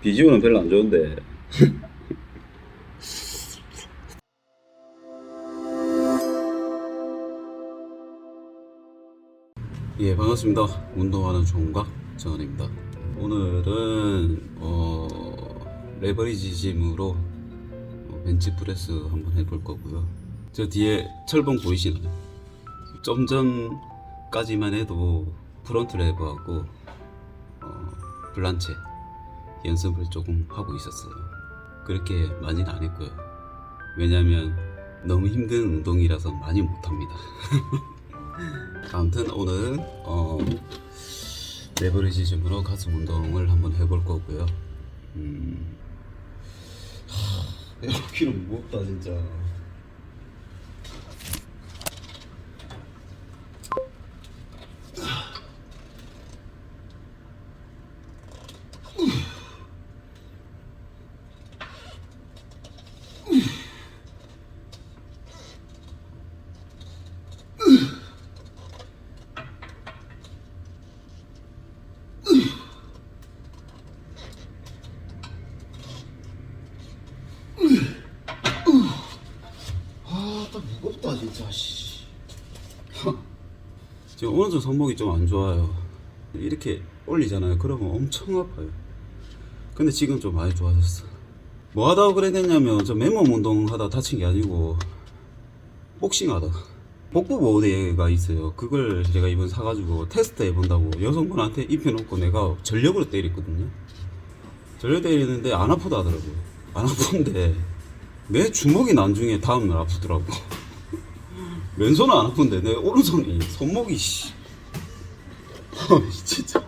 비주얼은 별로 안 좋은데. 예, 반갑습니다. 운동하는 종각 정원입니다. 오늘은 어, 레버리지 짐으로 어, 벤치 프레스 한번 해볼 거고요. 저 뒤에 철봉 보이시나요? 좀 전까지만 해도 프론트 레버하고 어, 블란체 연습을 조금 하고 있었어요. 그렇게 많이는 안 했고요. 왜냐면 너무 힘든 운동이라서 많이 못합니다. 아무튼 오늘은 어, 레버리지 즘으로 가슴 운동을 한번 해볼 거고요. 음, 하, 에어키는 무겁다 진짜. 아, 딱 무겁다 진짜. 씨. 지금 오른쪽 손목이 좀 안 좋아요. 이렇게 올리잖아요. 그러면 엄청 아파요. 근데 지금 좀 많이 좋아졌어. 뭐 하다가 그래 됐냐면 저 맨몸 운동 하다 다친 게 아니고 복싱 하다. 복부 보호대가 있어요. 그걸 제가 이번 사가지고 테스트 해본다고 여성분한테 입혀놓고 내가 전력으로 때렸거든요. 전력 때리는데 안 아프다 하더라고요. 안 아픈데 내 주먹이 나중에 다음날 아프더라고. 왼손은 안 아픈데 내 오른손이 손목이 씨. 어, 진짜.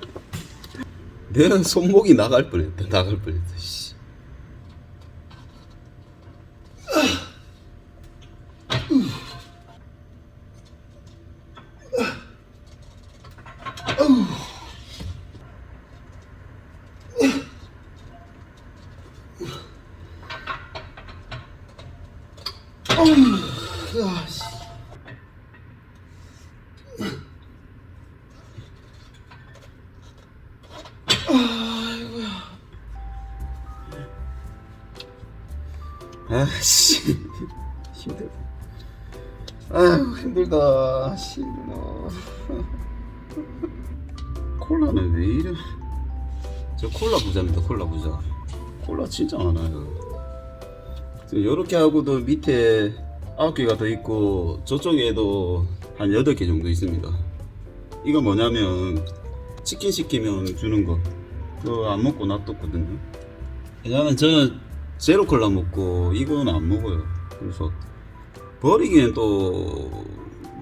내 손목이 나갈 뻔했다. 나갈 뻔했다. 씨. 아씨 힘들다. 아유 힘들다. 힘들어. 콜라는 왜 이래? 저 콜라 부자입니다. 콜라 부자. 콜라 진짜 많아요. 이렇게 하고도 밑에 아홉 개가 더 있고 저쪽에도 한 여덟 개 정도 있습니다. 이거 뭐냐면 치킨 시키면 주는 거. 그거 안 먹고 놔뒀거든요. 왜냐면 저는 제로 콜라 먹고 이거는 안 먹어요. 그래서 버리기엔 또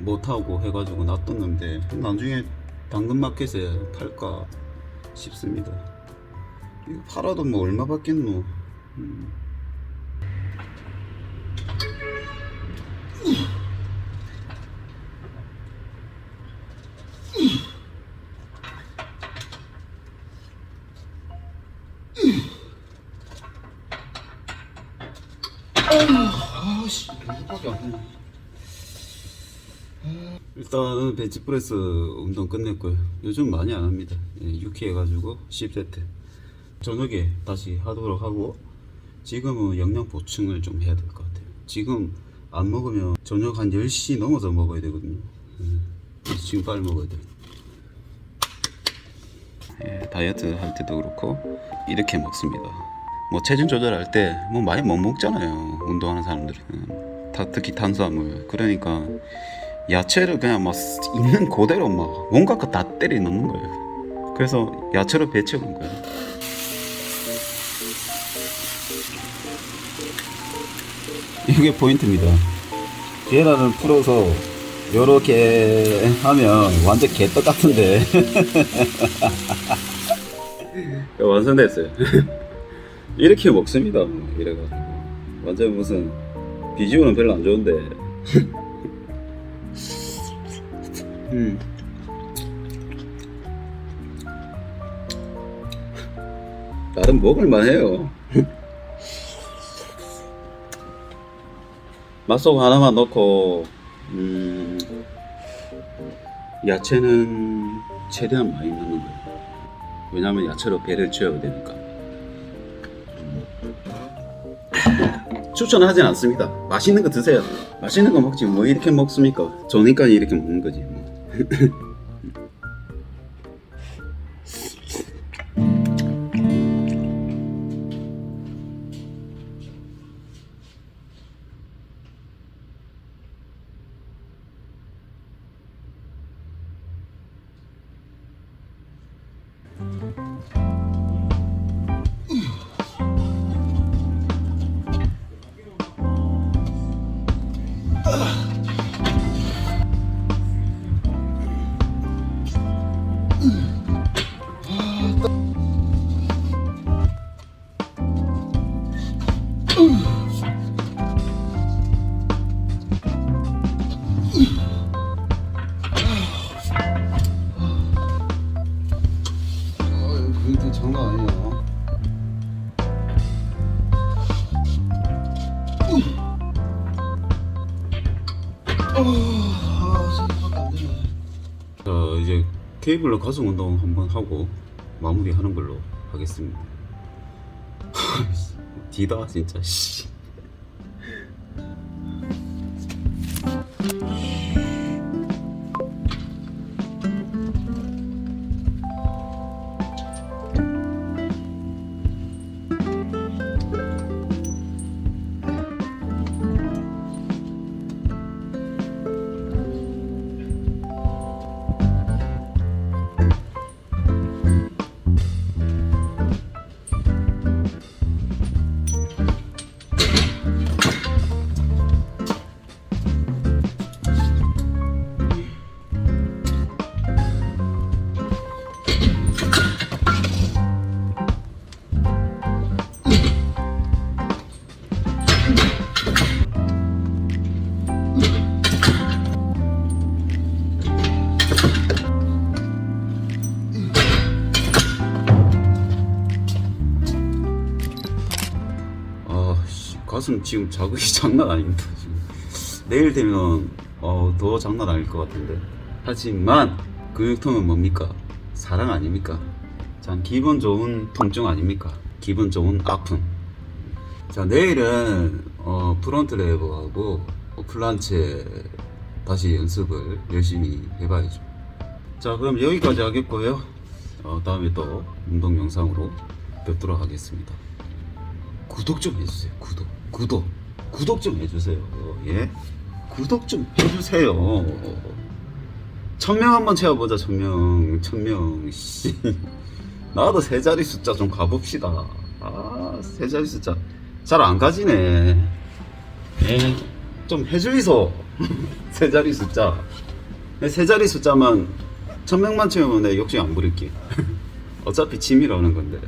못하고 해가지고 놔뒀는데 나중에 당근마켓에 팔까 싶습니다. 이거 팔아도 뭐 얼마 받겠노. 음. 아씨 이거밖에 안 되네. 일단은 벤치프레스 운동 끝냈고요. 요즘 많이 안 합니다. 예, 6회 해가지고 10세트. 저녁에 다시 하도록 하고 지금은 영양 보충을 좀 해야 될 것 같아요. 지금 안 먹으면 저녁 한 10시 넘어서 먹어야 되거든요. 예, 지금 빨리 먹어야 돼요. 예, 다이어트 할 때도 그렇고 이렇게 먹습니다. 뭐 체중 조절할 때 뭐 많이 못 먹잖아요. 운동하는 사람들은 다 특히 탄수화물. 그러니까 야채를 그냥 막 있는 그대로 막거다 때려 넣는 거예요. 그래서 야채로 배채우는 거예요. 이게 포인트입니다. 계란을 풀어서 이렇게 하면 완전 개떡 같은데 완성됐어요. 이렇게 먹습니다. 이래가지고 완전 무슨 비주얼은 별로 안 좋은데. 음. 나름 먹을만 해요. 맛소금 하나만 넣고 음, 야채는 최대한 많이 넣는 거예요. 왜냐면 야채로 배를 채워야 되니까. 추천하진 않습니다. 맛있는 거 드세요. 맛있는 거 먹지 뭐 이렇게 먹습니까? 좋으니까 이렇게 먹는 거지 뭐. 자 이제 케이블로 가슴 운동 한번 하고 마무리하는 걸로 하겠습니다. 디다 진짜 씨. 가슴 지금 자극이 장난 아닙니다. 내일 되면 어, 더 장난 아닐 것 같은데. 하지만 근육통은 뭡니까? 사랑 아닙니까? 참 기분 좋은 통증 아닙니까? 기분 좋은 아픔. 자 내일은 어, 프론트 레버하고 어, 플란체 다시 연습을 열심히 해봐야죠. 자 그럼 여기까지 하겠고요. 어, 다음에 또 운동 영상으로 뵙도록 하겠습니다. 구독 좀 해주세요. 구독, 구독, 구독 좀 해주세요. 예, 구독 좀 해주세요. 천명 한번 채워보자. 천명, 천명. 씨, 나도 세 자리 숫자 좀 가봅시다. 아, 세 자리 숫자 잘 안 가지네. 예, 좀 해주이소. 세 자리 숫자. 세 자리 숫자만 천명만 채우면 내 욕심 안 부릴게. 어차피 취미라는 건데.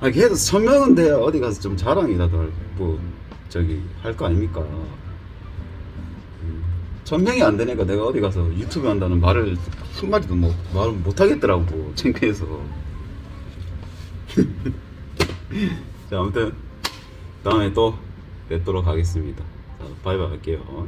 아, 걔도 천명은 돼야 어디 가서 좀 자랑이라도 할- 뭐 저기 할 거 아닙니까? 음, 천명이 안 되니까 내가 어디 가서 유튜브 한다는 말을 한 마디도 뭐 말을 못 하겠더라고 창피해서. 자 아무튼 다음에 또 뵙도록 하겠습니다. 자 바이바이 할게요.